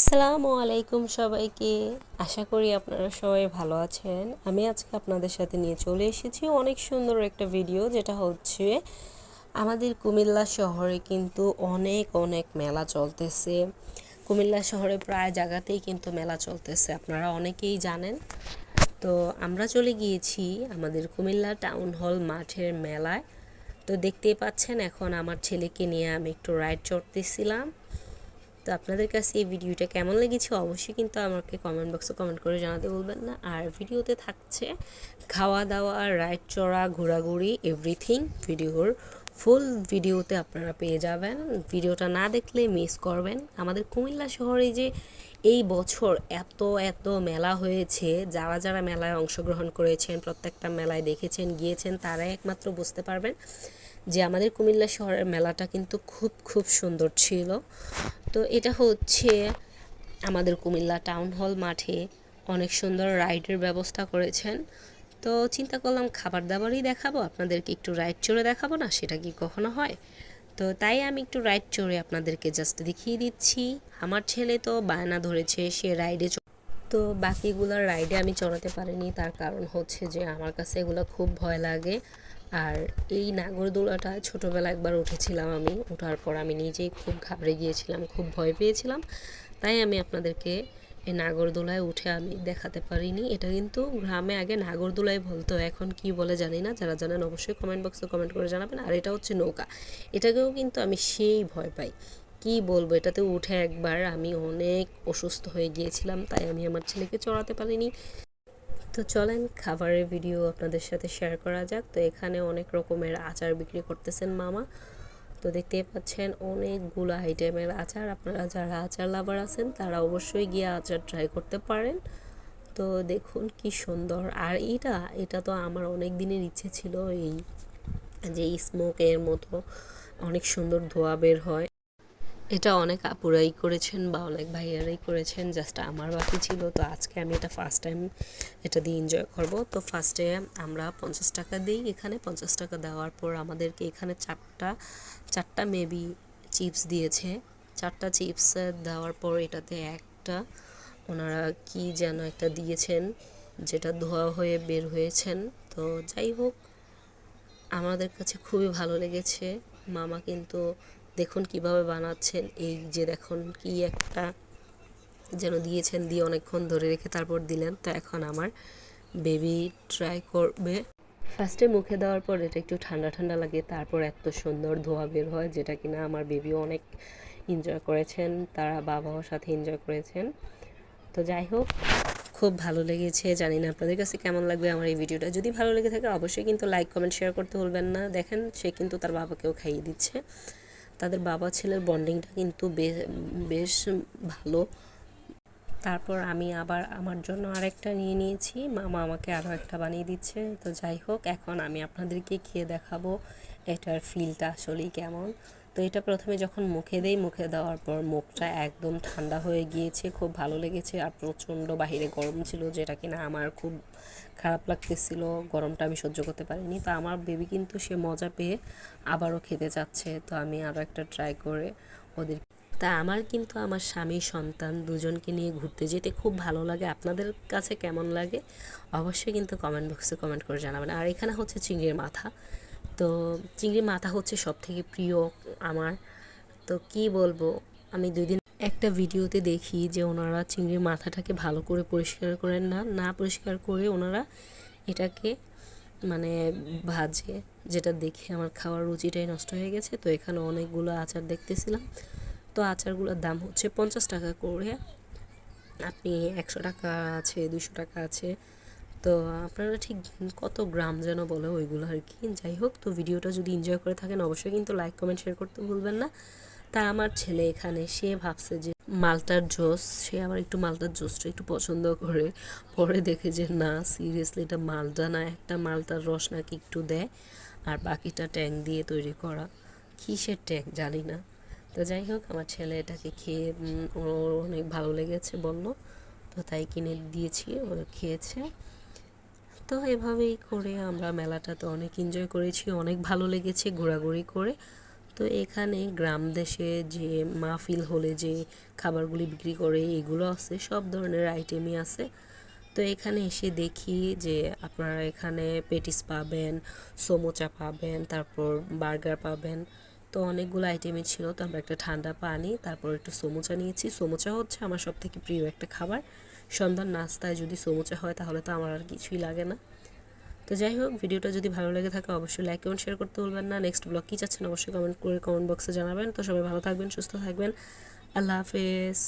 আসসালামু আলাইকুম সবাইকে। আশা করি আপনারা সবাই ভালো আছেন। আমি আজকে আপনাদের সাথে নিয়ে চলে এসেছি অনেক সুন্দর একটা ভিডিও, যেটা হচ্ছে আমাদের কুমিল্লা শহরে কিন্তু অনেক অনেক মেলা চলতেছে। কুমিল্লা শহরে প্রায় জায়গাতেই কিন্তু মেলা চলতেছে, আপনারা অনেকেই জানেন। তো আমরা চলে গিয়েছি আমাদের কুমিল্লা টাউন হল মাঠের মেলায়। তো দেখতেই পাচ্ছেন এখন আমার ছেলেকে নিয়ে আমি একটু রাইড চড়তেছিলাম। তো আপনাদের কাছে এই ভিডিওটা কেমন লেগেছে অবশ্যই কিন্তু আমাকে কমেন্ট বক্সে কমেন্ট করে জানাতে বলবেন না। আর ভিডিওতে থাকছে খাওয়া দাওয়া, রাইড চড়া, ঘোরাঘুরি এভরিথিং ভিডিওর ফুল ভিডিওতে আপনারা পেয়ে যাবেন। ভিডিওটা না দেখলে মিস করবেন। আমাদের কুমিল্লা শহরে যে এই বছর এত এত মেলা হয়েছে, যারা যারা মেলায় অংশগ্রহণ করেছেন, প্রত্যেকটা মেলায় দেখেছেন, গিয়েছেন, তারাই একমাত্র বুঝতে পারবেন। যে আমাদের কুমিল্লা শহরের মেলাটা কিন্তু খুব খুব সুন্দর ছিল। তো এটা হচ্ছে আমাদের কুমিল্লা টাউন হল মাঠে অনেক সুন্দর রাইডের ব্যবস্থা করেছেন। তো চিন্তা করলাম খাবার দাবারই দেখাবো, আপনাদেরকে একটু রাইড চড়ে দেখাবো না, সেটা কি কখনো হয়? তো তাই আমি একটু রাইড চড়ে আপনাদেরকে জাস্ট দেখিয়ে দিচ্ছি। আমার ছেলে তো বায়না ধরেছে, সে রাইডে তো বাকিগুলো রাইডে আমি চড়াতে পারিনি, তার কারণ হচ্ছে যে আমার কাছে এগুলো খুব ভয় লাগে। আর এই নাগরদোলাটা ছোটোবেলা একবার উঠেছিলাম আমি। ওঠার পর আমি নিজেই খুব ঘাবড়ে গিয়েছিলাম, খুব ভয় পেয়েছিলাম। তাই আমি আপনাদেরকে এই নাগরদোলায় উঠে আমি দেখাতে পারিনি। এটা কিন্তু গ্রামে আগে নাগরদোলায় বলতো, এখন কি বলে জানি না। যারা জানেন অবশ্যই কমেন্ট বক্সে কমেন্ট করে জানাবেন। আর এটা হচ্ছে নৌকা। এটাকেও কিন্তু আমি সেই ভয় পাই। কি বলব? এটাতে উঠে একবার আমি অনেক অসুস্থ হয়ে গিয়েছিলাম, তাই আমি আমার ছেলেকে চড়াতে পারিনি। তো চলেন খাবারের ভিডিও আপনাদের সাথে শেয়ার করা যাক। তো এখানে অনেক রকমের আচার বিক্রি করতেছেন মামা। তো দেখতেই পাচ্ছেন অনেকগুলো আইটেমের আচার। আপনারা যারা আচার লাভার আছেন, তারা অবশ্যই গিয়ে আচার ট্রাই করতে পারেন। তো দেখুন কি সুন্দর। আর এটা এটা তো আমার অনেক দিনের ইচ্ছে ছিল এই যে স্মোকের মতো অনেক সুন্দর ধোয়া বের হয়। এটা অনেক আপুরাই করেছেন বা অনেক ভাইয়ারাই করেছেন জাস্ট আমার বাকি ছিল, তো আজকে আমি এটা ফার্স্ট টাইম এটা দিয়ে এনজয় করব। তো ফার্স্টে আমরা পঞ্চাশ টাকা দিই এখানে, পঞ্চাশ টাকা দেওয়ার পর আমাদেরকে এখানে চারটা চারটা মেবি চিপস দিয়েছে। চারটা চিপস দেওয়ার পর এটাতে একটা ওনারা কি যেন একটা দিয়েছেন, যেটা ধোয়া হয়ে বের হয়েছেন। তো যাই হোক, আমাদের কাছে খুবই ভালো লেগেছে। মামা কিন্তু দেখুন কীভাবে বানাচ্ছেন। এই যে দেখুন কি একটা যেন দিয়েছেন, দিয়ে অনেকক্ষণ ধরে রেখে তারপর দিলেন। তো এখন আমার বেবি ট্রাই করবে। ফার্স্টে মুখে দেওয়ার পর এটা একটু ঠান্ডা ঠান্ডা লাগে, তারপর এত সুন্দর ধোয়া বের হয় যেটা কিনা আমার বেবিও অনেক এনজয় করেছেন, তারা বাবাও সাথে এনজয় করেছেন। তো যাই হোক, খুব ভালো লেগেছে, জানি না আপনাদের কাছে কেমন লাগবে আমার এই ভিডিওটা যদি ভালো লেগে থাকে অবশ্যই কিন্তু লাইক কমেন্ট শেয়ার করতে ভুলবেন না। দেখেন সে কিন্তু তার বাবাকেও খাইয়ে দিচ্ছে। তাদের বাবা ছেলের বন্ডিংটা কিন্তু বেশ ভালো। তারপর আমি আবার আমার জন্য আরেকটা নিয়ে নিয়েছি। মামা আমাকে আরও একটা বানিয়ে দিচ্ছে। তো যাই হোক, এখন আমি আপনাদেরকে খেয়ে দেখাবো এটার ফিলটা আসলেই কেমন। এটা প্রথমে যখন মুখে দেই, মুখে দেওয়ার পর মুখটা একদম ঠান্ডা হয়ে গিয়েছে, খুব ভালো লেগেছে আর প্রচণ্ড বাহিরে গরম ছিল, যেটা কিনা আমার খুব খারাপ লাগতেছিল। গরমটা আমি সহ্য করতে পারিনি। তো আমার বেবি কিন্তু সে মজা পেয়ে আবারও খেতে চাচ্ছে। তো আমি আরও একটা ট্রাই করে ওদের তা আমার কিন্তু আমার স্বামী, সন্তান দুজনকে নিয়ে ঘুরতে যেতে খুব ভালো লাগে। আপনাদের কাছে কেমন লাগে? অবশ্যই কিন্তু কমেন্ট বক্সে কমেন্ট করে জানাবেন। আর এখানে হচ্ছে চিংড়ির মাথা। তো চিংড়ির মাথা হচ্ছে সব থেকে প্রিয় আমার। তো কি বলব, আমি দুই দিন একটা ভিডিওতে দেখি যে ওনারা চিংড়ির মাথাটাকে ভালো করে পরিষ্কার করেন না না পরিষ্কার করে ওনারা এটাকে মানে ভাজে, যেটা দেখে আমার খাওয়ার রুচিটাই নষ্ট হয়ে গেছে। তো এখানে অনেকগুলো আচার দেখতেছিলাম। তো আচারগুলোর দাম হচ্ছে পঞ্চাশ টাকা করে। আপনি একশো টাকা আছে দুশো টাকা আছে। তো আপনারা ঠিক কত গ্রাম যেন বলে ওইগুলো আর কি। যাই হোক, তো ভিডিওটা যদি এনজয় করে থাকেন, অবশ্যই কিন্তু লাইক কমেন্ট শেয়ার করতে ভুলবেন না। তা আমার ছেলে এখানে, সে ভাবছে যে মালটার জোস, সে আবার একটু মালটার জোসটা একটু পছন্দ করে। পরে দেখে যে না সিরিয়াসলি এটা মালটা না, একটা মালটার রস নাকি একটু দেয়। আর বাকিটা ট্যাঙ্ক দিয়ে তৈরি করা। কিসের ট্যাঙ্ক জানি না। তো যাই হোক, আমার ছেলে এটাকে খেয়ে ওর অনেক ভালো লেগেছে বলল। তো তাই কিনে দিয়েছি, ও খেয়েছে। তো এভাবেই করে আমরা মেলাটাতে অনেক এনজয় করেছি, অনেক ভালো লেগেছে ঘোরাঘুরি করে। তো তো এখানে গ্রাম দেশে যে মাহফিল হলে যে খাবারগুলি বিক্রি করে এগুলো আছে, সব ধরনের আইটেমই আছে। তো এখানে এসে দেখি যে আপনারা এখানে পেটিস পাবেন, সমোচা পাবেন, তারপর বার্গার পাবেন। তো অনেকগুলো আইটেমই ছিল, তো আমরা একটা ঠান্ডা পানি, তারপর একটু সমোচা নিয়েছি। সমোচা হচ্ছে আমার সব থেকে প্রিয় একটা খাবার। সন্ধ্যার নাস্তায় যদি সমুচা হয়, তাহলে তো আমার আর কিছুই লাগে না। তো যাই হোক, ভিডিওটা যদি ভালো লেগে থাকে, অবশ্যই লাইক কমেন্ট শেয়ার করতে ভুলবেন না। নেক্সট ব্লগ কী চাচ্ছেন, অবশ্যই কমেন্ট করে কমেন্ট বক্সে জানাবেন। তো সবাই ভালো থাকবেন, সুস্থ থাকবেন। আল্লাহ হাফেজ।